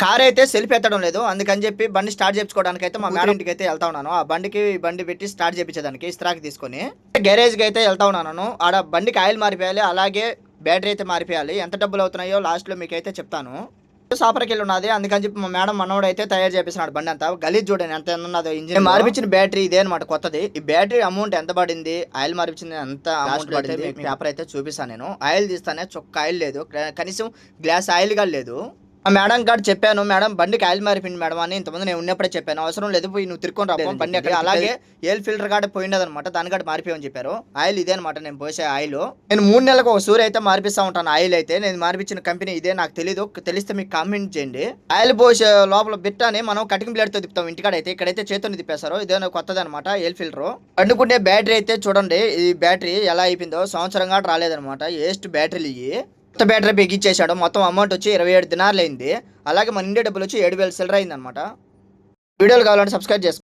Car అయితే self ఎత్తడం లేదు. అందుకని చెప్పి బండి స్టార్ట్ చేయించుకోవడానికి అయితే మా మేడం ఇంటికి అయితే వెళ్తా ఉన్నాను. ఆ బండికి బండి పెట్టి స్టార్ట్ చేయించేదానికి ఇస్త్రాకి తీసుకొని. గ్యారేజ్కి అయితే వెళ్తా ఉన్నాను. ఆడ బండికి ఆయిల్ మారిపోయాలి అలాగే బ్యాటరీ అయితే మారిపోయాలి. ఎంత డబ్బులు అవుతున్నాయో లాస్ట్లో మీకు అయితే చెప్తాను సాపర్కి వెళ్ళి ఉన్నది. అందుకని చెప్పి మా మేడం మనోడు అయితే తయారు చేపిస్తున్నాడు బండి అంతా. గలీజ్ చూడండి ఎంత ఉన్నదో ఇంజిన్ మార్పించిన బ్యాటరీ ఇదే అనమాట కొత్తది. ఈ బ్యాటరీ అమౌంట్ ఎంత పడింది ఆయిల్ మార్పించింది ఎంత అమౌంట్ పడింది పేపర్ అయితే చూపిస్తాను నేను. ఆయిల్ తీస్తానే చొక్క ఆయిల్ లేదు. కనీసం గ్లాస్ ఆయిల్గా లేదు. ఆ మేడం గారు చెప్పాను మేడం బండికి ఆయిల్ మారిపోయింది మేడం అని ఇంతకుముందు నేను ఉన్నప్పుడే చెప్పాను. అవసరం లేదు పోయి నువ్వు తిరుక్కొని రా బండి అక్కడ అలాగే ఎయిల్ ఫిల్టర్ కాడ పోయినది అనమాట దాని కాడ మారిపోయని చెప్పారు. ఆయిల్ ఇదే అనమాట నేను పోసే ఆయిల్. నేను మూడు నెలలకు ఒక సూర్ అయితే మార్పిస్తా ఉంటాను ఆయిల్ అయితే. నేను మార్పించిన కంపెనీ ఇదే నాకు తెలీదు తెలిస్తే మీకు కామెంట్ చేయండి. ఆయిల్ పోసే లోపల బిట్టాని మనం కటింగ్ బ్లేడ్తో తిప్పుతాం ఇంటికాడ అయితే ఇక్కడైతే చేతుని తిప్పేశారు. ఇదే కొత్తది అనమాట ఎయిల్ ఫిల్టర్. పండుకుంటే బ్యాటరీ అయితే చూడండి ఈ బ్యాటరీ ఎలా అయిపోయిందో సంవత్సరంగా రాలేదనమాట వేస్ట్ బ్యాటరీలు ఇవి కొత్త బ్యాటరీ బిగించేశాడు మొత్తం అమౌంట్ వచ్చి ఇరవై ఏడు దినాలు అయింది. అలాగే మన ఇండియా డబ్బులు వచ్చి ఏడు వేల సిల్లర్ అయింది అనమాట వీడియోలు కావాలంటే సబ్స్క్రైబ్ చేసుకోండి